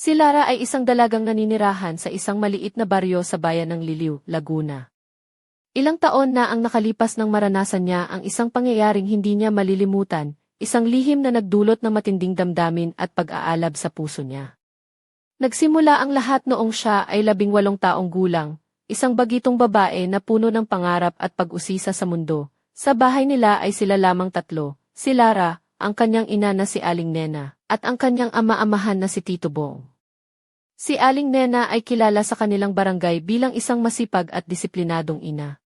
Si Lara ay isang dalagang naninirahan sa isang maliit na baryo sa bayan ng Liliw, Laguna. Ilang taon na ang nakalipas nang maranasan niya ang isang pangyayaring hindi niya malilimutan, isang lihim na nagdulot ng matinding damdamin at pag-aalab sa puso niya. Nagsimula ang lahat noong siya ay labing walong taong gulang, isang bagitong babae na puno ng pangarap at pag-usisa sa mundo. Sa bahay nila ay sila lamang tatlo, si Lara, ang kanyang ina na si Aling Nena, at ang kanyang ama-amahan na si Tito Bong. Si Aling Nena ay kilala sa kanilang barangay bilang isang masipag at disiplinadong ina.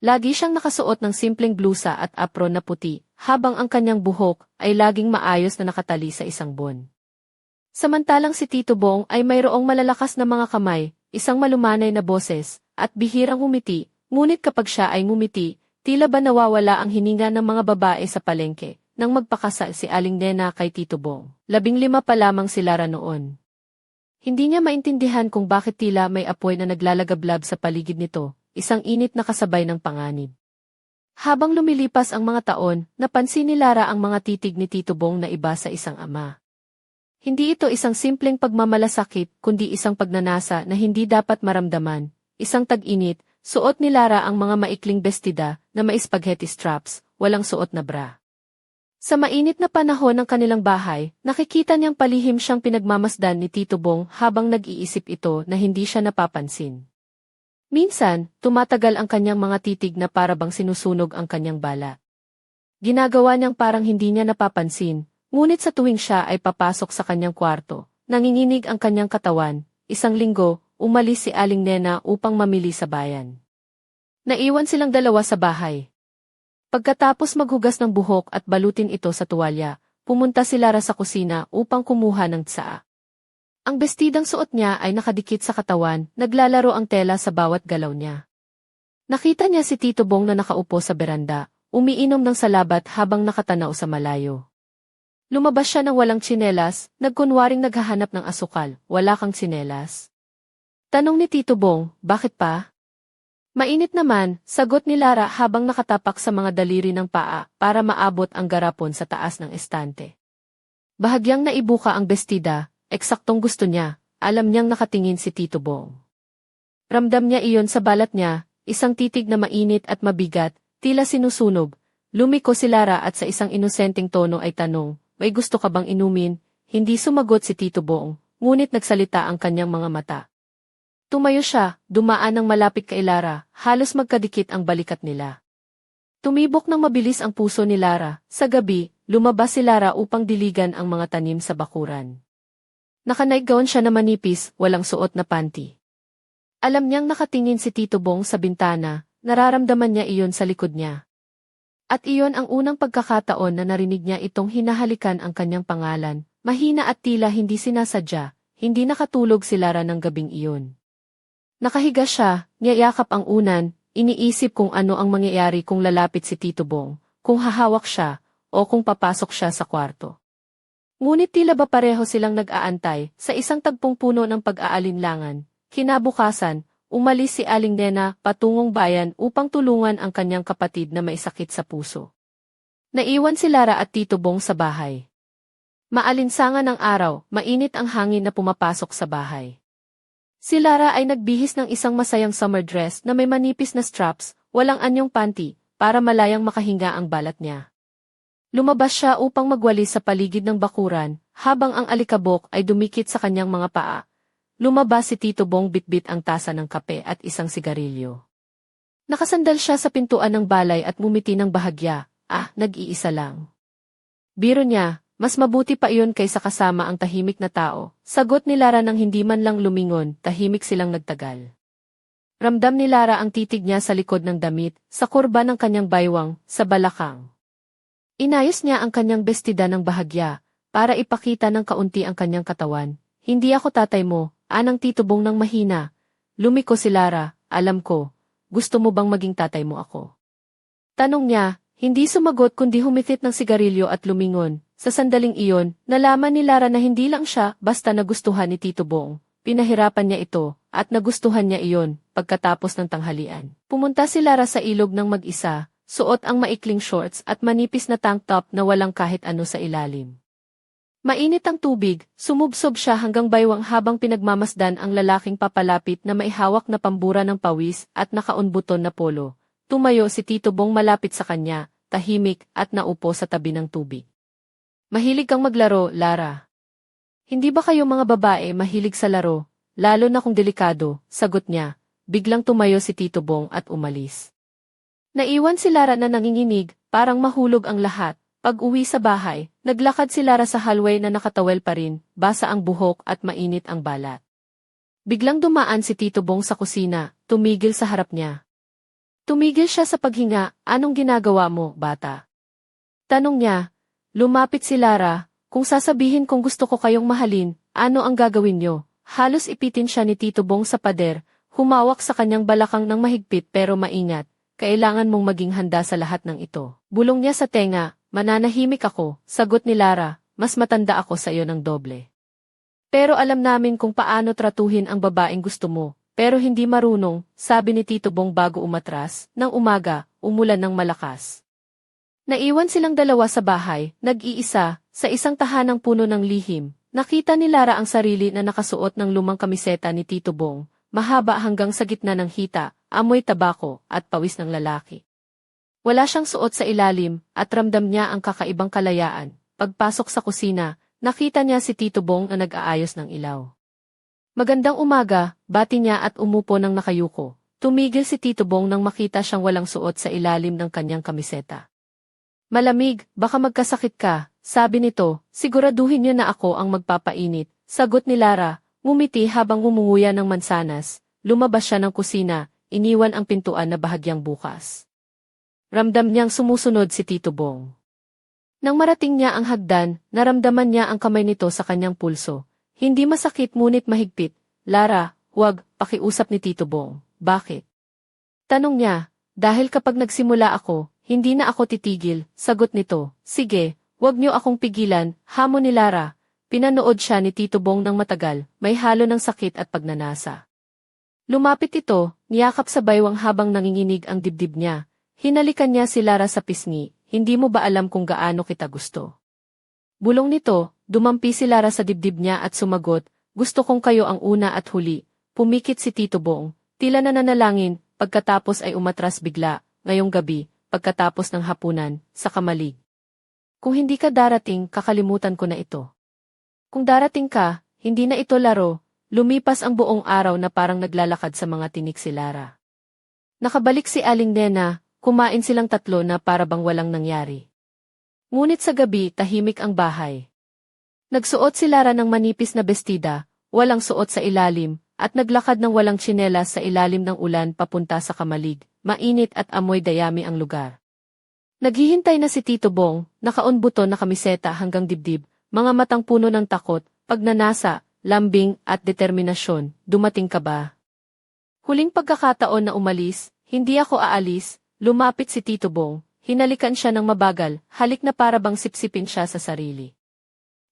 Lagi siyang nakasuot ng simpleng blusa at apron na puti, habang ang kanyang buhok ay laging maayos na nakatali sa isang bon. Samantalang si Tito Bong ay mayroong malalakas na mga kamay, isang malumanay na boses, at bihirang humiti, ngunit kapag siya ay ngumiti, tila ba nawawala ang hininga ng mga babae sa palengke, nang magpakasal si Aling Nena kay Tito Bong. Labing lima pa lamang si Lara noon. Hindi niya maintindihan kung bakit tila may apoy na naglalagablab sa paligid nito, isang init na kasabay ng panganib. Habang lumilipas ang mga taon, napansin ni Lara ang mga titig ni Tito Bong na iba sa isang ama. Hindi ito isang simpleng pagmamalasakit, kundi isang pagnanasa na hindi dapat maramdaman, isang tag-init, suot ni Lara ang mga maikling bestida na may spaghetti straps, walang suot na bra. Sa mainit na panahon ng kanilang bahay, nakikita niyang palihim siyang pinagmamasdan ni Tito Bong habang nag-iisip ito na hindi siya napapansin. Minsan, tumatagal ang kanyang mga titig na para bang sinusunog ang kanyang bala. Ginagawa niyang parang hindi niya napapansin, ngunit sa tuwing siya ay papasok sa kanyang kwarto, nanginginig ang kanyang katawan, isang linggo, umalis si Aling Nena upang mamili sa bayan. Naiwan silang dalawa sa bahay. Pagkatapos maghugas ng buhok at balutin ito sa tuwalya, pumunta si Lara sa kusina upang kumuha ng tsaa. Ang bestidang suot niya ay nakadikit sa katawan, naglalaro ang tela sa bawat galaw niya. Nakita niya si Tito Bong na nakaupo sa beranda, umiinom ng salabat habang nakatanaw sa malayo. Lumabas siya ng walang tsinelas, nagkunwaring naghahanap ng asukal, wala kang tsinelas. Tanong ni Tito Bong, bakit pa? Mainit naman, sagot ni Lara habang nakatapak sa mga daliri ng paa para maabot ang garapon sa taas ng estante. Bahagyang naibuka ang bestida, eksaktong gusto niya, alam niyang nakatingin si Tito Bong. Ramdam niya iyon sa balat niya, isang titig na mainit at mabigat, tila sinusunog. Lumiko si Lara at sa isang inosenteng tono ay tanong, may gusto ka bang inumin? Hindi sumagot si Tito Bong, ngunit nagsalita ang kanyang mga mata. Tumayo siya, dumaan ng malapit kay Lara, halos magkadikit ang balikat nila. Tumibok ng mabilis ang puso ni Lara, sa gabi, lumabas si Lara upang diligan ang mga tanim sa bakuran. Nakanaigawon siya na manipis, walang suot na panty. Alam niyang nakatingin si Tito Bong sa bintana, nararamdaman niya iyon sa likod niya. At iyon ang unang pagkakataon na narinig niya itong hinahalikan ang kanyang pangalan, mahina at tila hindi sinasadya, hindi nakatulog si Lara ng gabing iyon. Nakahiga siya, niyayakap ang unan, iniisip kung ano ang mangyayari kung lalapit si Tito Bong, kung hahawak siya, o kung papasok siya sa kwarto. Ngunit tila ba pareho silang nag-aantay sa isang tagpong puno ng pag-aalinlangan. Kinabukasan, umalis si Aling Nena patungong bayan upang tulungan ang kanyang kapatid na may sakit sa puso. Naiwan si Lara at Tito Bong sa bahay. Maalinsangan ng araw, mainit ang hangin na pumapasok sa bahay. Si Lara ay nagbihis ng isang masayang summer dress na may manipis na straps, walang anyong panty, para malayang makahinga ang balat niya. Lumabas siya upang magwalis sa paligid ng bakuran, habang ang alikabok ay dumikit sa kanyang mga paa. Lumabas si Tito Bong bitbit ang tasa ng kape at isang sigarilyo. Nakasandal siya sa pintuan ng balay at mumiti ng bahagya, ah, nag-iisa lang. Biro niya, mas mabuti pa iyon kaysa kasama ang tahimik na tao. Sagot ni Lara nang hindi man lang lumingon, tahimik silang nagtagal. Ramdam ni Lara ang titig niya sa likod ng damit, sa kurba ng kanyang baywang, sa balakang. Inayos niya ang kanyang bestida ng bahagya, para ipakita ng kaunti ang kanyang katawan. Hindi ako tatay mo, anang titubong ng mahina. Lumiko si Lara, alam ko, gusto mo bang maging tatay mo ako? Tanong niya, hindi sumagot kundi humitit ng sigarilyo at lumingon. Sa sandaling iyon, nalaman ni Lara na hindi lang siya basta nagustuhan ni Tito Bong. Pinahirapan niya ito, at nagustuhan niya iyon, pagkatapos ng tanghalian. Pumunta si Lara sa ilog ng mag-isa, suot ang maikling shorts at manipis na tank top na walang kahit ano sa ilalim. Mainit ang tubig, sumubsob siya hanggang baywang habang pinagmamasdan ang lalaking papalapit na may hawak na pambura ng pawis at nakaunbuton na polo. Tumayo si Tito Bong malapit sa kanya, tahimik at naupo sa tabi ng tubig. Mahilig kang maglaro, Lara. Hindi ba kayo mga babae mahilig sa laro, lalo na kung delikado, sagot niya. Biglang tumayo si Tito Bong at umalis. Naiwan si Lara na nanginginig, parang mahulog ang lahat. Pag uwi sa bahay, naglakad si Lara sa hallway na nakatawel pa rin, basa ang buhok at mainit ang balat. Biglang dumaan si Tito Bong sa kusina, tumigil sa harap niya. Tumigil siya sa paghinga, anong ginagawa mo, bata? Tanong niya, lumapit si Lara, kung sasabihin kong gusto ko kayong mahalin, ano ang gagawin niyo? Halos ipitin siya ni Tito Bong sa pader, humawak sa kanyang balakang ng mahigpit pero maingat, kailangan mong maging handa sa lahat ng ito. Bulong niya sa tenga, Mananahimik ako, sagot ni Lara, mas matanda ako sa iyo ng doble. Pero alam namin kung paano tratuhin ang babaeng gusto mo, pero hindi marunong, sabi ni Tito Bong bago umatras, ng umaga, umulan ng malakas. Naiwan silang dalawa sa bahay, nag-iisa, sa isang tahanang puno ng lihim. Nakita ni Lara ang sarili na nakasuot ng lumang kamiseta ni Tito Bong, mahaba hanggang sa gitna ng hita, amoy tabako, at pawis ng lalaki. Wala siyang suot sa ilalim, at ramdam niya ang kakaibang kalayaan. Pagpasok sa kusina, nakita niya si Tito Bong na nag-aayos ng ilaw. Magandang umaga, bati niya at umupo ng nakayuko. Tumigil si Tito Bong nang makita siyang walang suot sa ilalim ng kanyang kamiseta. Malamig, baka magkasakit ka, sabi nito, siguraduhin niyo na ako ang magpapainit. Sagot ni Lara, ngumiti habang umunguya ng mansanas, lumabas siya ng kusina, iniwan ang pintuan na bahagyang bukas. Ramdam niyang sumusunod si Tito Bong. Nang marating niya ang hagdan, naramdaman niya ang kamay nito sa kanyang pulso. Hindi masakit ngunit mahigpit. Lara, huwag, pakiusap ni Tito Bong. Bakit? Tanong niya, dahil kapag nagsimula ako, hindi na ako titigil, sagot nito. Sige, huwag niyo akong pigilan, hamon ni Lara. Pinanood siya ni Tito Bong ng matagal, may halo ng sakit at pagnanasa. Lumapit ito, niyakap sa baywang habang nanginginig ang dibdib niya, Hinalikan niya si Lara sa pisngi, hindi mo ba alam kung gaano kita gusto? Bulong nito, dumampi si Lara sa dibdib niya at sumagot, gusto kong kayo ang una at huli. Pumikit si Tito Bong, tila na nanalangin, pagkatapos ay umatras bigla, ngayong gabi, pagkatapos ng hapunan, sa kamalig. Kung hindi ka darating, kakalimutan ko na ito. Kung darating ka, hindi na ito laro, lumipas ang buong araw na parang naglalakad sa mga tinik si Lara. Nakabalik si Aling Nena, Kumain silang tatlo na para bang walang nangyari. Ngunit sa gabi tahimik ang bahay. Nagsuot si Lara ng manipis na bestida, walang suot sa ilalim, at naglakad ng walang tsinelas sa ilalim ng ulan papunta sa kamalig, mainit at amoy dayami ang lugar. Naghihintay na si Tito Bong, nakaunbuto na kamiseta hanggang dibdib, mga matang puno ng takot, pagnanasa, lambing at determinasyon, dumating ka ba? Huling pagkakataon na umalis, hindi ako aalis, Lumapit si Tito Bong, hinalikan siya ng mabagal, halik na para bang sipsipin siya sa sarili.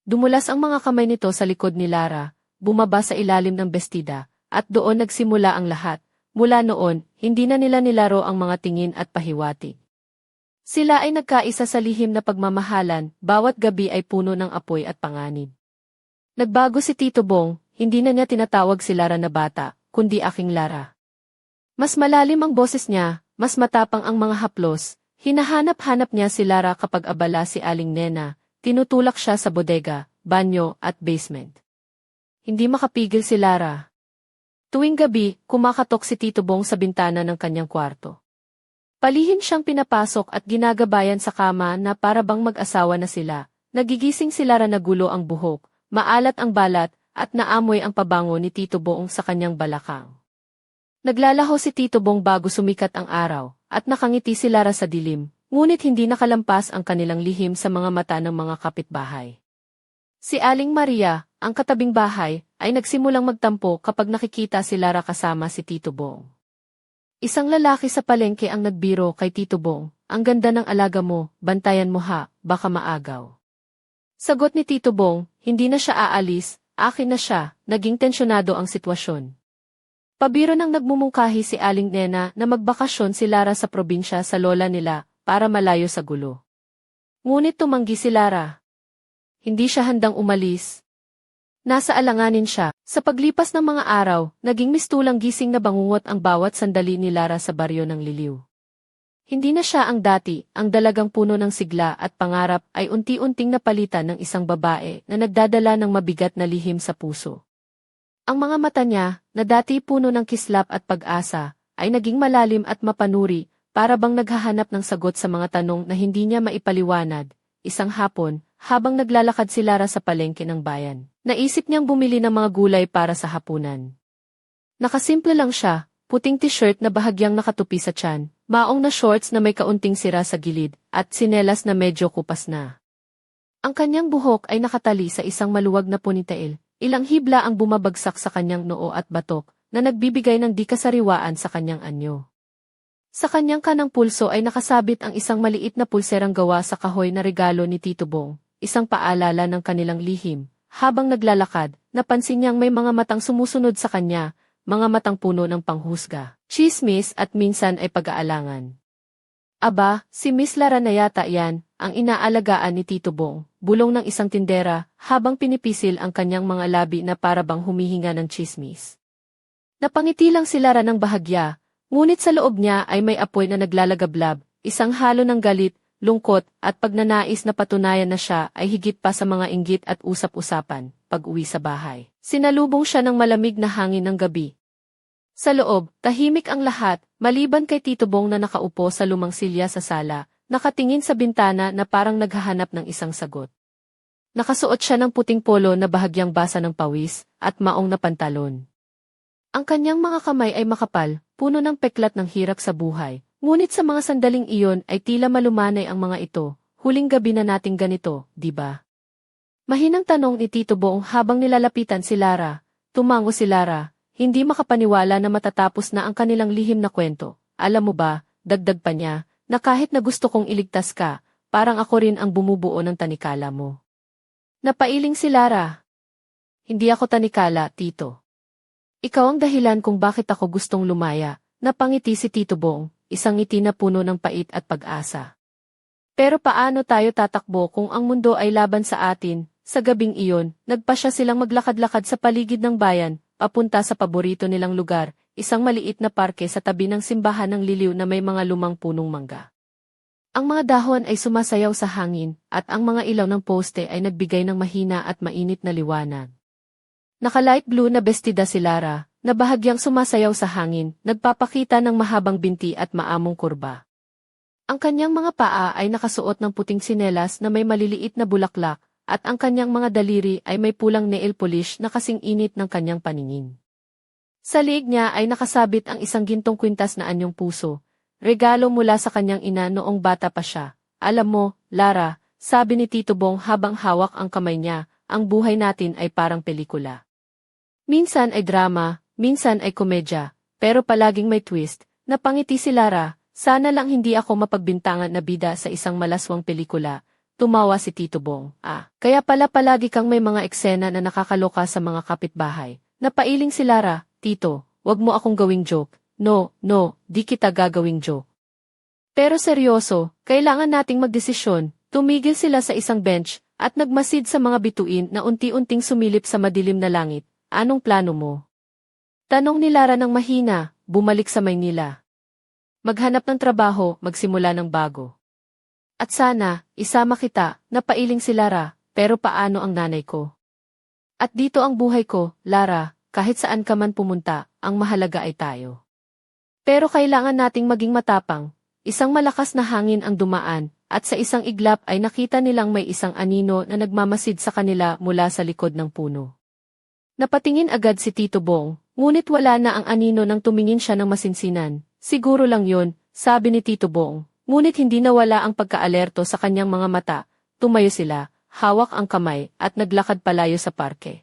Dumulas ang mga kamay nito sa likod ni Lara, bumaba sa ilalim ng bestida, at doon nagsimula ang lahat. Mula noon, hindi na nila nilaro ang mga tingin at pahiwati. Sila ay nagkaisa sa lihim na pagmamahalan, bawat gabi ay puno ng apoy at panganib. Nagbago si Tito Bong, hindi na niya tinatawag si Lara na bata, kundi aking Lara. Mas malalim ang boses niya, mas matapang ang mga haplos, hinahanap-hanap niya si Lara kapag abala si Aling Nena, tinutulak siya sa bodega, banyo at basement. Hindi makapigil si Lara. Tuwing gabi, kumakatok si Tito Bong sa bintana ng kanyang kwarto. Palihim siyang pinapasok at ginagabayan sa kama na para bang mag-asawa na sila. Nagigising si Lara na gulo ang buhok, maalat ang balat, at naamoy ang pabango ni Tito Bong sa kanyang balakang. Naglalaho si Tito Bong bago sumikat ang araw, at nakangiti si Lara sa dilim, ngunit hindi nakalampas ang kanilang lihim sa mga mata ng mga kapitbahay. Si Aling Maria, ang katabing bahay, ay nagsimulang magtampo kapag nakikita si Lara kasama si Tito Bong. Isang lalaki sa palengke ang nagbiro kay Tito Bong, ang ganda ng alaga mo, bantayan mo ha, baka maagaw. Sagot ni Tito Bong, hindi na siya aalis, akin na siya, naging tensyonado ang sitwasyon. Pabiro nang nagmumungkahi si Aling Nena na magbakasyon si Lara sa probinsya sa lola nila para malayo sa gulo. Ngunit tumanggi si Lara. Hindi siya handang umalis. Nasa alanganin siya. Sa paglipas ng mga araw, naging mistulang gising na bangungot ang bawat sandali ni Lara sa baryo ng Liliw. Hindi na siya ang dati, ang dalagang puno ng sigla at pangarap ay unti-unting napalitan ng isang babae na nagdadala ng mabigat na lihim sa puso. Ang mga mata niya, na dati puno ng kislap at pag-asa, ay naging malalim at mapanuri, para bang naghahanap ng sagot sa mga tanong na hindi niya maipaliwanag. Isang hapon, habang naglalakad si Lara sa palengke ng bayan, naisip niyang bumili ng mga gulay para sa hapunan. Nakasimple lang siya, puting t-shirt na bahagyang nakatupi sa tiyan, maong na shorts na may kaunting sira sa gilid, at sinelas na medyo kupas na. Ang kanyang buhok ay nakatali sa isang maluwag na ponytail, ilang hibla ang bumabagsak sa kanyang noo at batok, na nagbibigay ng di kasariwaan sa kanyang anyo. Sa kanyang kanang pulso ay nakasabit ang isang maliit na pulserang gawa sa kahoy na regalo ni Tito Bong, isang paalala ng kanilang lihim. Habang naglalakad, napansin niyang may mga matang sumusunod sa kanya, mga matang puno ng panghusga, chismis at minsan ay pag-aalangan. Aba, si Miss Lara na yata yan, ang inaalagaan ni Tito Bong, bulong ng isang tindera, habang pinipisil ang kanyang mga labi na para bang humihinga ng chismis. Napangiti lang si Lara ng bahagya, ngunit sa loob niya ay may apoy na naglalagablab, isang halo ng galit, lungkot, at pagnanais na patunayan na siya ay higit pa sa mga inggit at usap-usapan, pag-uwi sa bahay. Sinalubong siya ng malamig na hangin ng gabi, sa loob, tahimik ang lahat, maliban kay Tito Bong na nakaupo sa lumang silya sa sala, nakatingin sa bintana na parang naghahanap ng isang sagot. Nakasuot siya ng puting polo na bahagyang basa ng pawis, at maong na pantalon. Ang kanyang mga kamay ay makapal, puno ng peklat ng hirap sa buhay, ngunit sa mga sandaling iyon ay tila malumanay ang mga ito, huling gabi na nating ganito, di ba? Mahinang tanong ni Tito Bong habang nilalapitan si Lara, tumango si Lara, hindi makapaniwala na matatapos na ang kanilang lihim na kwento. Alam mo ba, dagdag pa niya, na kahit na gusto kong iligtas ka, parang ako rin ang bumubuo ng tanikala mo. Napailing si Lara. Hindi ako tanikala, Tito. Ikaw ang dahilan kung bakit ako gustong lumaya, napangiti si Tito Bong, isang ngiti na puno ng pait at pag-asa. Pero paano tayo tatakbo kung ang mundo ay laban sa atin? Sa gabing iyon, nagpa siya silang maglakad-lakad sa paligid ng bayan, papunta sa paborito nilang lugar, isang maliit na parke sa tabi ng simbahan ng liliw na may mga lumang punong mangga. Ang mga dahon ay sumasayaw sa hangin, at ang mga ilaw ng poste ay nagbigay ng mahina at mainit na liwanag. Naka-light blue na bestida si Lara, na bahagyang sumasayaw sa hangin, nagpapakita ng mahabang binti at maamong kurba. Ang kanyang mga paa ay nakasuot ng puting sinelas na may maliliit na bulaklak, at ang kanyang mga daliri ay may pulang nail polish na kasing init ng kanyang paningin. Sa liig niya ay nakasabit ang isang gintong kwintas na anyong puso, regalo mula sa kanyang ina noong bata pa siya. Alam mo, Lara, sabi ni Tito Bong habang hawak ang kamay niya, ang buhay natin ay parang pelikula. Minsan ay drama, minsan ay komedya, pero palaging may twist, napangiti si Lara, sana lang hindi ako mapagbintangan na bida sa isang malaswang pelikula, Tumawa si Tito Bong. Ah, kaya pala palagi kang may mga eksena na nakakaloka sa mga kapitbahay. Napailing si Lara, Tito, wag mo akong gawing joke. No, no, di kita gagawing joke. Pero seryoso, kailangan nating magdesisyon. Tumigil sila sa isang bench, at nagmasid sa mga bituin na unti-unting sumilip sa madilim na langit. Anong plano mo? Tanong ni Lara ng mahina, bumalik sa Maynila. Maghanap ng trabaho, magsimula ng bago. At sana, isama kita, napailing si Lara, pero paano ang nanay ko? At dito ang buhay ko, Lara, kahit saan ka man pumunta, ang mahalaga ay tayo. Pero kailangan nating maging matapang, isang malakas na hangin ang dumaan, at sa isang iglap ay nakita nilang may isang anino na nagmamasid sa kanila mula sa likod ng puno. Napatingin agad si Tito Bong, ngunit wala na ang anino nang tumingin siya ng masinsinan. Siguro lang yon, sabi ni Tito Bong, Ngunit hindi nawala ang pagkaalerto sa kanyang mga mata, tumayo sila, hawak ang kamay, at naglakad palayo sa parke.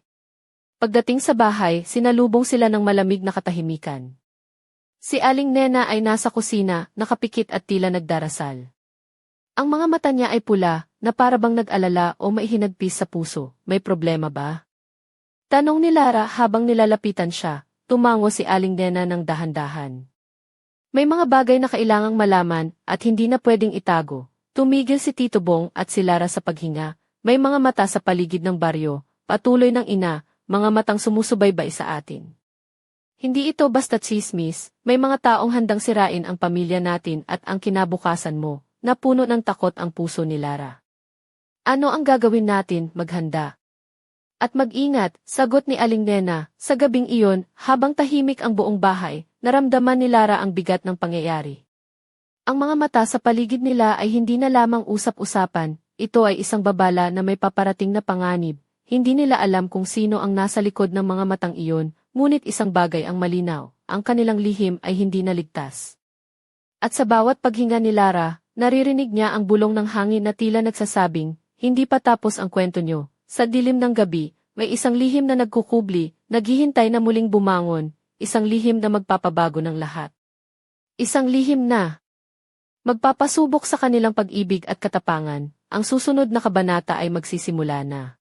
Pagdating sa bahay, sinalubong sila ng malamig na katahimikan. Si Aling Nena ay nasa kusina, nakapikit at tila nagdarasal. Ang mga mata niya ay pula, na parabang nag-alala o maihinagpis sa puso. May problema ba? Tanong ni Lara habang nilalapitan siya, tumango si Aling Nena ng dahan-dahan. May mga bagay na kailangang malaman at hindi na pwedeng itago. Tumigil si Tito Bong at si Lara sa paghinga. may mga mata sa paligid ng baryo, patuloy ng ina, mga matang sumusubaybay sa atin. Hindi ito basta chismis, may mga taong handang sirain ang pamilya natin at ang kinabukasan mo, na puno ng takot ang puso ni Lara. Ano ang gagawin natin, maghanda? At mag-ingat, sagot ni Aling Nena, sa gabing iyon, habang tahimik ang buong bahay, naramdaman ni Lara ang bigat ng pangyayari. Ang mga mata sa paligid nila ay hindi na lamang usap-usapan, ito ay isang babala na may paparating na panganib, hindi nila alam kung sino ang nasa likod ng mga matang iyon, ngunit isang bagay ang malinaw, ang kanilang lihim ay hindi naligtas. At sa bawat paghinga ni Lara, naririnig niya ang bulong ng hangin na tila nagsasabing, hindi pa tapos ang kwento nyo. Sa dilim ng gabi, may isang lihim na nagkukubli, naghihintay na muling bumangon, isang lihim na magpapabago ng lahat. Isang lihim na magpapasubok sa kanilang pag-ibig at katapangan, ang susunod na kabanata ay magsisimula na.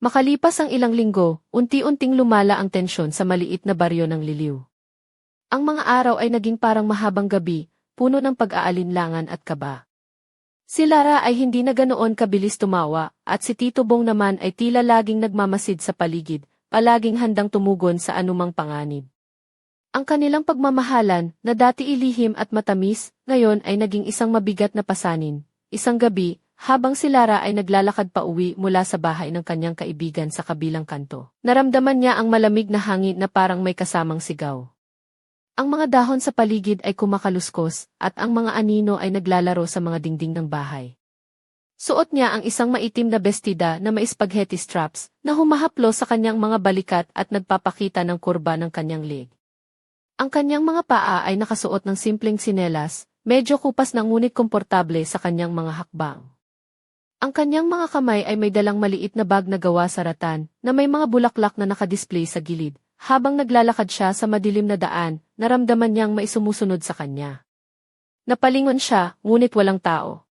Makalipas ang ilang linggo, unti-unting lumala ang tensyon sa maliit na baryo ng Liliw. Ang mga araw ay naging parang mahabang gabi, puno ng pag-aalinlangan at kaba. Si Lara ay hindi na ganoon kabilis tumawa, at si Tito Bong naman ay tila laging nagmamasid sa paligid, palaging handang tumugon sa anumang panganib. Ang kanilang pagmamahalan, na dati ilihim at matamis, ngayon ay naging isang mabigat na pasanin. Isang gabi, habang si Lara ay naglalakad pa uwi mula sa bahay ng kanyang kaibigan sa kabilang kanto, naramdaman niya ang malamig na hangin na parang may kasamang sigaw. Ang mga dahon sa paligid ay kumakaluskos, at ang mga anino ay naglalaro sa mga dingding ng bahay. Suot niya ang isang maitim na bestida na may spaghetti straps na humahaplo sa kanyang mga balikat at nagpapakita ng kurba ng kanyang leg. Ang kanyang mga paa ay nakasuot ng simpleng sinelas, medyo kupas na ngunit komportable sa kanyang mga hakbang. Ang kanyang mga kamay ay may dalang maliit na bag na gawa sa ratan na may mga bulaklak na nakadisplay sa gilid, habang naglalakad siya sa madilim na daan, naramdaman niyang may sumusunod sa kanya. Napalingon siya, ngunit walang tao.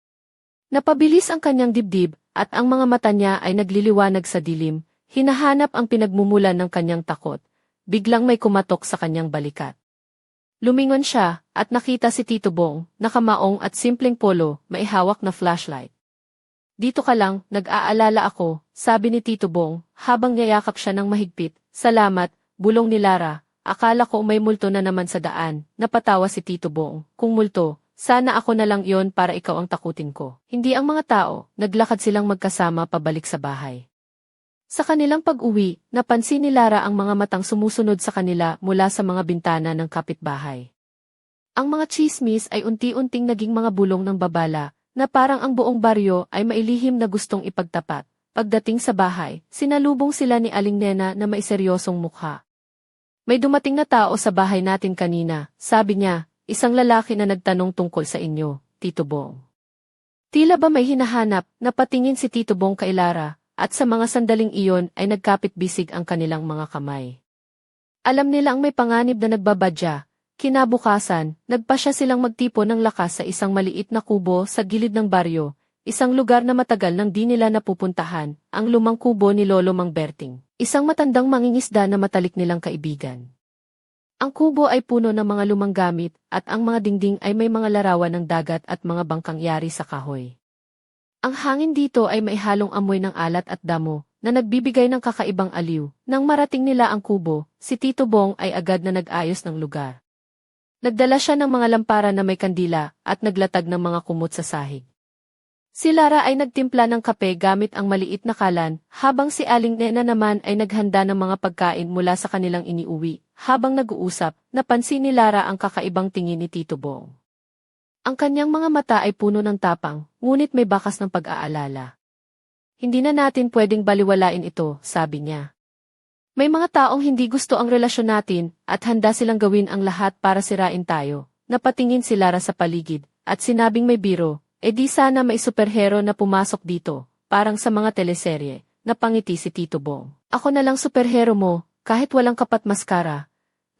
Napabilis ang kanyang dibdib, at ang mga mata niya ay nagliliwanag sa dilim, hinahanap ang pinagmumulan ng kanyang takot. Biglang may kumatok sa kanyang balikat. Lumingon siya, at nakita si Tito Bong, nakamaong at simpleng polo, may hawak na flashlight. Dito ka lang, nag-aalala ako, sabi ni Tito Bong, habang yayakap siya ng mahigpit. Salamat, Bulong ni Lara, akala ko may multo na naman sa daan, napatawa si Tito Bong. Kung multo, sana ako na lang yon para ikaw ang takutin ko. Hindi ang mga tao, naglakad silang magkasama pabalik sa bahay. Sa kanilang pag-uwi, napansin ni Lara ang mga matang sumusunod sa kanila mula sa mga bintana ng kapitbahay. Ang mga chismis ay unti-unting naging mga bulong ng babala, na parang ang buong baryo ay mailihim na gustong ipagtapat. Pagdating sa bahay, sinalubong sila ni Aling Nena na may seryosong mukha. May dumating na tao sa bahay natin kanina, sabi niya, isang lalaki na nagtanong tungkol sa inyo, Tito Bong. Tila ba may hinahanap, napatingin si Tito Bong kay Lara, at sa mga sandaling iyon ay nagkapit-bisig ang kanilang mga kamay. Alam nila ang may panganib na nagbabadya, kinabukasan, nagpa siya silang magtipo ng lakas sa isang maliit na kubo sa gilid ng baryo, Isang lugar na matagal nang di nila napupuntahan, ang lumang kubo ni Lolo Mang Berting. Isang matandang mangingisda na matalik nilang kaibigan. Ang kubo ay puno ng mga lumang gamit, at ang mga dingding ay may mga larawan ng dagat at mga bangkang yari sa kahoy. Ang hangin dito ay may halong amoy ng alat at damo, na nagbibigay ng kakaibang aliw. Nang marating nila ang kubo, si Tito Bong ay agad na nag-ayos ng lugar. Nagdala siya ng mga lampara na may kandila, at naglatag ng mga kumot sa sahig. Si Lara ay nagtimpla ng kape gamit ang maliit na kalan, habang si Aling Nena naman ay naghanda ng mga pagkain mula sa kanilang iniuwi. Habang nag-uusap, napansin ni Lara ang kakaibang tingin ni Tito Bong. Ang kanyang mga mata ay puno ng tapang, ngunit may bakas ng pag-aalala. Hindi na natin pwedeng baliwalain ito, sabi niya. May mga taong hindi gusto ang relasyon natin, at handa silang gawin ang lahat para sirain tayo. Napatingin si Lara sa paligid, at sinabing may biro, E di sana may superhero na pumasok dito, parang sa mga teleserye, napangiti si Tito Bong. Ako na lang superhero mo, kahit walang kapat maskara.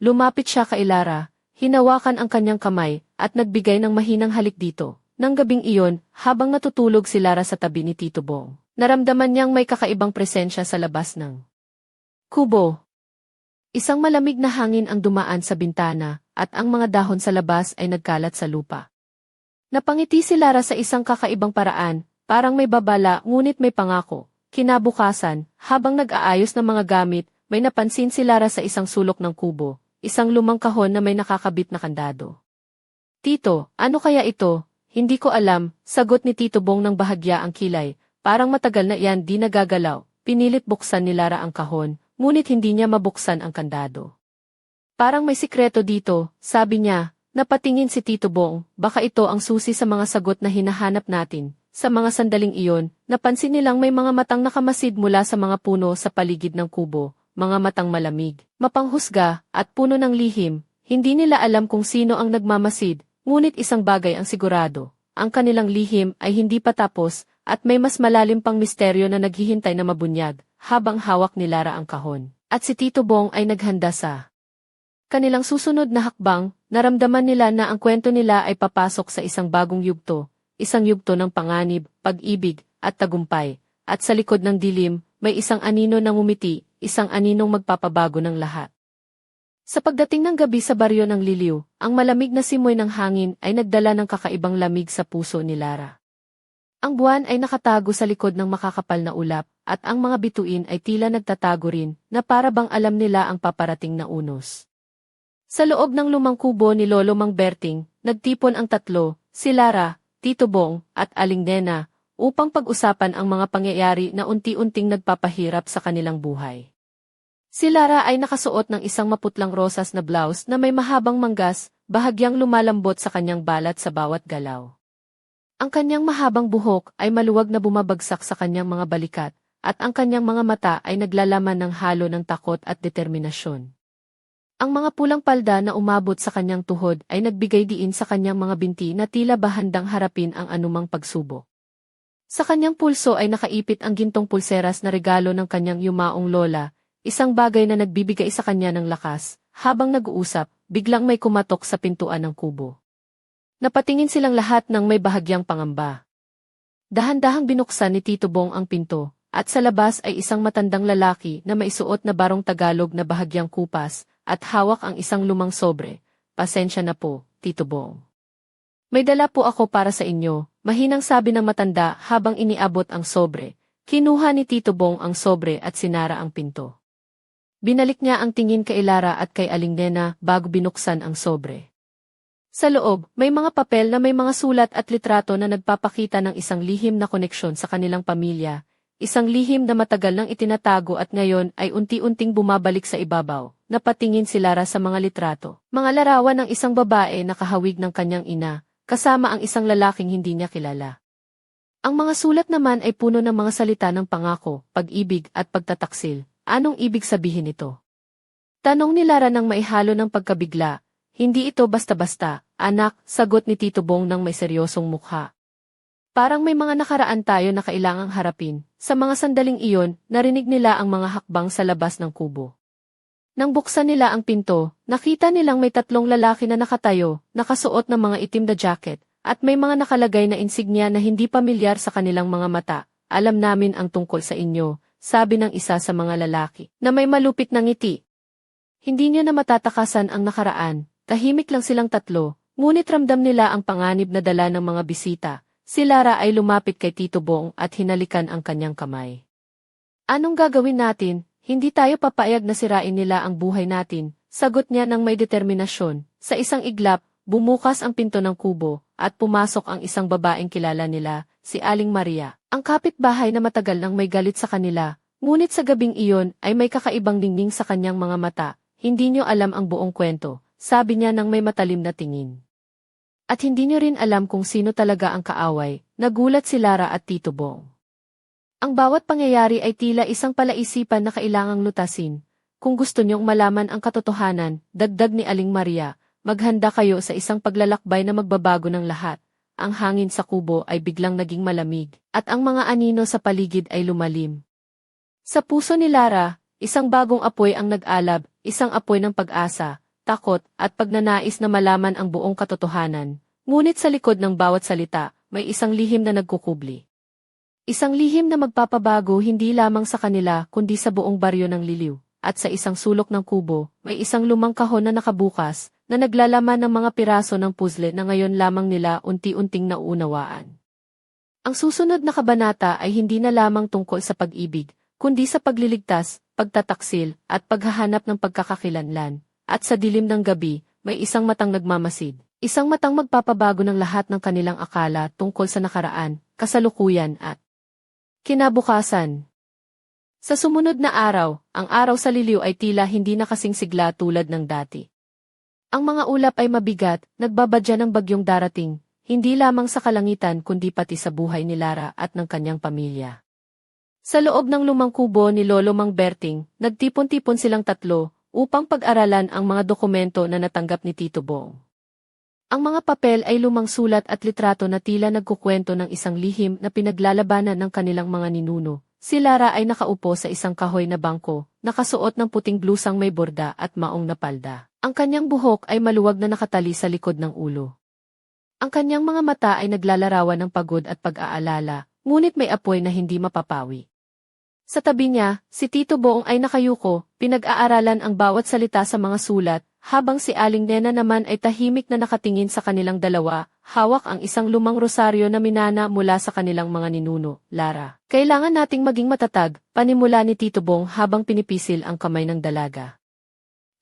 Lumapit siya kay Lara, hinawakan ang kanyang kamay, at nagbigay ng mahinang halik dito. Nang gabing iyon, habang natutulog si Lara sa tabi ni Tito Bong, naramdaman niyang may kakaibang presensya sa labas ng kubo. Isang malamig na hangin ang dumaan sa bintana, at ang mga dahon sa labas ay nagkalat sa lupa. Napangiti si Lara sa isang kakaibang paraan, parang may babala ngunit may pangako. Kinabukasan, habang nag-aayos ng mga gamit, may napansin si Lara sa isang sulok ng kubo, isang lumang kahon na may nakakabit na kandado. Tito, ano kaya ito? Hindi ko alam, sagot ni Tito Bong ng bahagya ang kilay, parang matagal na iyan di nagagalaw. Pinilit buksan ni Lara ang kahon, ngunit hindi niya mabuksan ang kandado. Parang may sikreto dito, sabi niya, napatingin si Tito Bong, baka ito ang susi sa mga sagot na hinahanap natin. Sa mga sandaling iyon, napansin nilang may mga matang nakamasid mula sa mga puno sa paligid ng kubo, mga matang malamig, mapanghusga, at puno ng lihim. Hindi nila alam kung sino ang nagmamasid, ngunit isang bagay ang sigurado. Ang kanilang lihim ay hindi pa tapos, at may mas malalim pang misteryo na naghihintay na mabunyag, habang hawak ni Lara ang kahon. At si Tito Bong ay naghanda sa kanilang susunod na hakbang, naramdaman nila na ang kwento nila ay papasok sa isang bagong yugto, isang yugto ng panganib, pag-ibig, at tagumpay, at sa likod ng dilim, may isang anino na ngumiti, isang aninong magpapabago ng lahat. Sa pagdating ng gabi sa baryo ng Liliw, ang malamig na simoy ng hangin ay nagdala ng kakaibang lamig sa puso ni Lara. Ang buwan ay nakatago sa likod ng makakapal na ulap, at ang mga bituin ay tila nagtatago rin, na para bang alam nila ang paparating na unos. Sa loob ng lumang kubo ni Lolo Mang Berting, nagtipon ang tatlo, si Lara, Tito Bong, at Aling Nena, upang pag-usapan ang mga pangyayari na unti-unting nagpapahirap sa kanilang buhay. Si Lara ay nakasuot ng isang maputlang rosas na blouse na may mahabang manggas, bahagyang lumalambot sa kanyang balat sa bawat galaw. Ang kanyang mahabang buhok ay maluwag na bumabagsak sa kanyang mga balikat, at ang kanyang mga mata ay naglalaman ng halo ng takot at determinasyon. Ang mga pulang palda na umabot sa kanyang tuhod ay nagbigay diin sa kanyang mga binti na tila ba handang harapin ang anumang pagsubok. Sa kanyang pulso ay nakaipit ang gintong pulseras na regalo ng kanyang yumaong lola, isang bagay na nagbibigay sa kanya ng lakas. Habang nag-uusap, biglang may kumatok sa pintuan ng kubo. Napatingin silang lahat ng may bahagyang pangamba. Dahan-dahang binuksan ni Tito Bong ang pinto, at sa labas ay isang matandang lalaki na maisuot na barong Tagalog na bahagyang kupas, at hawak ang isang lumang sobre. Pasensya na po, Tito Bong. May dala po ako para sa inyo, mahinang sabi ng matanda habang iniabot ang sobre. Kinuha ni Tito Bong ang sobre at sinara ang pinto. Binalik niya ang tingin kay Lara at kay Aling Nena bago binuksan ang sobre. Sa loob, may mga papel na may mga sulat at litrato na nagpapakita ng isang lihim na koneksyon sa kanilang pamilya, isang lihim na matagal nang itinatago at ngayon ay unti-unting bumabalik sa ibabaw. Napatingin si Lara sa mga litrato. Mga larawan ng isang babae na kahawig ng kanyang ina, kasama ang isang lalaking hindi niya kilala. Ang mga sulat naman ay puno ng mga salita ng pangako, pag-ibig at pagtataksil. Anong ibig sabihin ito? Tanong ni Lara ng maihalo ng pagkabigla. Hindi ito basta-basta, anak, sagot ni Tito Bong ng may seryosong mukha. Parang may mga nakaraan tayo na kailangang harapin. Sa mga sandaling iyon, narinig nila ang mga hakbang sa labas ng kubo. Nang buksan nila ang pinto, nakita nilang may tatlong lalaki na nakatayo, nakasuot ng mga itim na jacket, at may mga nakalagay na insignia na hindi pamilyar sa kanilang mga mata. Alam namin ang tungkol sa inyo, sabi ng isa sa mga lalaki, na may malupit na ngiti. Hindi niyo na matatakasan ang nakaraan, tahimik lang silang tatlo, ngunit ramdam nila ang panganib na dala ng mga bisita, Si Lara ay lumapit kay Tito Bong at hinalikan ang kanyang kamay. Anong gagawin natin? Hindi tayo papayag na sirain nila ang buhay natin, sagot niya ng may determinasyon. Sa isang iglap, bumukas ang pinto ng kubo, at pumasok ang isang babaeng kilala nila, si Aling Maria. Ang kapitbahay na matagal nang may galit sa kanila, ngunit sa gabing iyon ay may kakaibang dingding sa kanyang mga mata. Hindi niyo alam ang buong kwento, sabi niya ng may matalim na tingin. At hindi niyo rin alam kung sino talaga ang kaaway, nagulat si Lara at Tito Bong. Ang bawat pangyayari ay tila isang palaisipan na kailangang lutasin. Kung gusto niyong malaman ang katotohanan, dagdag ni Aling Maria, maghanda kayo sa isang paglalakbay na magbabago ng lahat. Ang hangin sa kubo ay biglang naging malamig, at ang mga anino sa paligid ay lumalim. Sa puso ni Lara, isang bagong apoy ang nag-alab, isang apoy ng pag-asa, takot, at pagnanais na malaman ang buong katotohanan. Ngunit sa likod ng bawat salita, may isang lihim na nagkukubli. Isang lihim na magpapabago hindi lamang sa kanila kundi sa buong baryo ng liliw. At sa isang sulok ng kubo, may isang lumang kahon na nakabukas, na naglalaman ng mga piraso ng puzzle na ngayon lamang nila unti-unting nauunawaan. Ang susunod na kabanata ay hindi na lamang tungkol sa pag-ibig, kundi sa pagliligtas, pagtataksil, at paghahanap ng pagkakakilanlan. At sa dilim ng gabi, may isang matang nagmamasid. Isang matang magpapabago ng lahat ng kanilang akala tungkol sa nakaraan, kasalukuyan at kinabukasan. Sa sumunod na araw, ang araw sa liliw ay tila hindi na kasing sigla tulad ng dati. Ang mga ulap ay mabigat, nagbabadya ng bagyong darating, hindi lamang sa kalangitan kundi pati sa buhay ni Lara at ng kanyang pamilya. Sa loob ng lumang kubo ni Lolo Mang Berting, nagtipon-tipon silang tatlo upang pag-aralan ang mga dokumento na natanggap ni Tito Bong. Ang mga papel ay lumang sulat at litrato na tila nagkukwento ng isang lihim na pinaglalabanan ng kanilang mga ninuno. Si Lara ay nakaupo sa isang kahoy na bangko, nakasuot ng puting blusang may borda at maong na palda. Ang kanyang buhok ay maluwag na nakatali sa likod ng ulo. Ang kanyang mga mata ay naglalarawan ng pagod at pag-aalala, ngunit may apoy na hindi mapapawi. Sa tabi niya, si Tito Boong ay nakayuko, pinag-aaralan ang bawat salita sa mga sulat, habang si Aling Nena naman ay tahimik na nakatingin sa kanilang dalawa, hawak ang isang lumang rosaryo na minana mula sa kanilang mga ninuno, Lara. Kailangan nating maging matatag, panimula ni Tito Bong habang pinipisil ang kamay ng dalaga.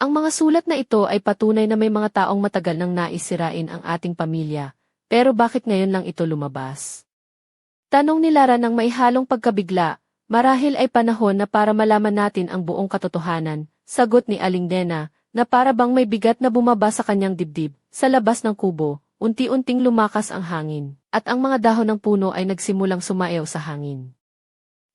Ang mga sulat na ito ay patunay na may mga taong matagal nang naisirain ang ating pamilya, pero bakit ngayon lang ito lumabas? Tanong ni Lara ng may halong pagkabigla, marahil ay panahon na para malaman natin ang buong katotohanan, sagot ni Aling Nena, na para bang may bigat na bumaba sa kanyang dibdib, sa labas ng kubo, unti-unting lumakas ang hangin, at ang mga dahon ng puno ay nagsimulang sumayaw sa hangin.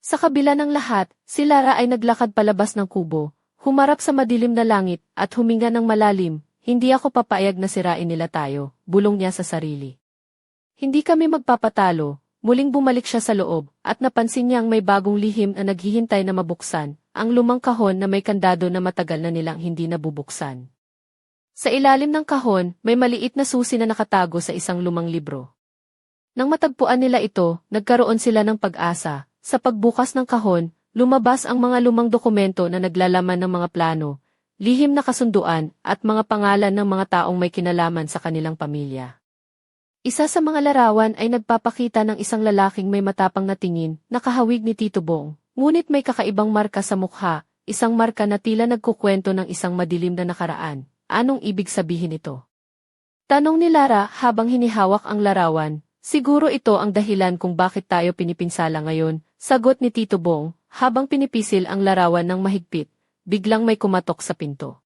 Sa kabila ng lahat, si Lara ay naglakad palabas ng kubo, humarap sa madilim na langit, at huminga ng malalim, hindi ako papayag na sirain nila tayo, bulong niya sa sarili. Hindi kami magpapatalo, muling bumalik siya sa loob, at napansin niyang may bagong lihim na naghihintay na mabuksan, ang lumang kahon na may kandado na matagal na nilang hindi nabubuksan. Sa ilalim ng kahon, may maliit na susi na nakatago sa isang lumang libro. Nang matagpuan nila ito, nagkaroon sila ng pag-asa. Sa pagbukas ng kahon, lumabas ang mga lumang dokumento na naglalaman ng mga plano, lihim na kasunduan, at mga pangalan ng mga taong may kinalaman sa kanilang pamilya. Isa sa mga larawan ay nagpapakita ng isang lalaking may matapang na tingin, nakahawig ni Tito Bong, ngunit may kakaibang marka sa mukha, isang marka na tila nagkukwento ng isang madilim na nakaraan. Anong ibig sabihin ito? Tanong ni Lara habang hinihawak ang larawan, siguro ito ang dahilan kung bakit tayo pinipinsala ngayon, sagot ni Tito Bong, habang pinipisil ang larawan ng mahigpit, biglang may kumatok sa pinto.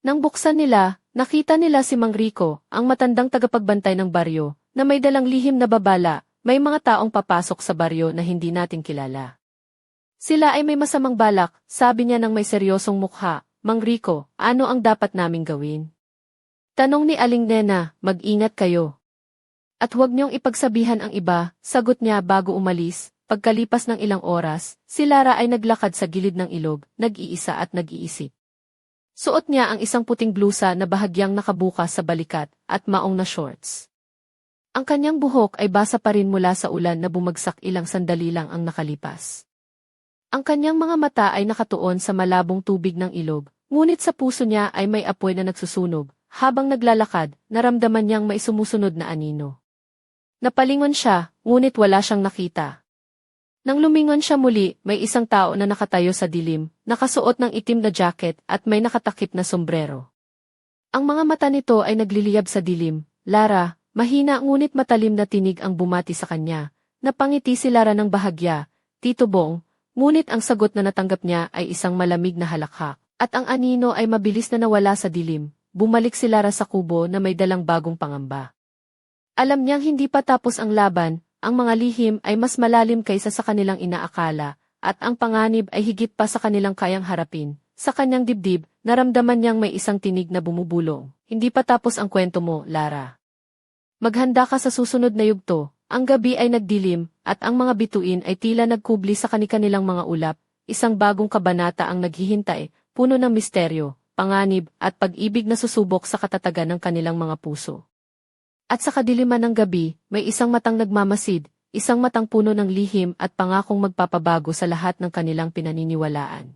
Nang buksan nila, nakita nila si Mang Rico, ang matandang tagapagbantay ng baryo, na may dalang lihim na babala, may mga taong papasok sa baryo na hindi natin kilala. Sila ay may masamang balak, sabi niya ng may seryosong mukha, Mang Rico, ano ang dapat naming gawin? Tanong ni Aling Nena, mag-ingat kayo. At huwag niyong ipagsabihan ang iba, sagot niya bago umalis, pagkalipas ng ilang oras, si Lara ay naglakad sa gilid ng ilog, nag-iisa at nag-iisip. Suot niya ang isang puting blusa na bahagyang nakabukas sa balikat at maong na shorts. Ang kanyang buhok ay basa pa rin mula sa ulan na bumagsak ilang sandali lang ang nakalipas. Ang kanyang mga mata ay nakatuon sa malabong tubig ng ilog, ngunit sa puso niya ay may apoy na nagsusunog. Habang naglalakad, naramdaman niyang may sumusunod na anino. Napalingon siya, ngunit wala siyang nakita. Nang lumingon siya muli, may isang tao na nakatayo sa dilim, nakasuot ng itim na jacket at may nakatakip na sombrero. Ang mga mata nito ay nagliliyab sa dilim. Lara, mahina ngunit matalim na tinig ang bumati sa kanya. Napangiti si Lara ng bahagya, Tito Bong, ngunit ang sagot na natanggap niya ay isang malamig na halakhak. At ang anino ay mabilis na nawala sa dilim, bumalik si Lara sa kubo na may dalang bagong pangamba. Alam niyang hindi pa tapos ang laban, ang mga lihim ay mas malalim kaysa sa kanilang inaakala, at ang panganib ay higit pa sa kanilang kayang harapin. Sa kanyang dibdib, naramdaman niyang may isang tinig na bumubulong. Hindi pa tapos ang kwento mo, Lara. Maghanda ka sa susunod na yugto. Ang gabi ay nagdilim, at ang mga bituin ay tila nagkubli sa kanikanilang mga ulap. Isang bagong kabanata ang naghihintay, puno ng misteryo, panganib, at pag-ibig na susubok sa katatagan ng kanilang mga puso. At sa kadiliman ng gabi, may isang matang nagmamasid, isang matang puno ng lihim at pangakong magpapabago sa lahat ng kanilang pinaniniwalaan.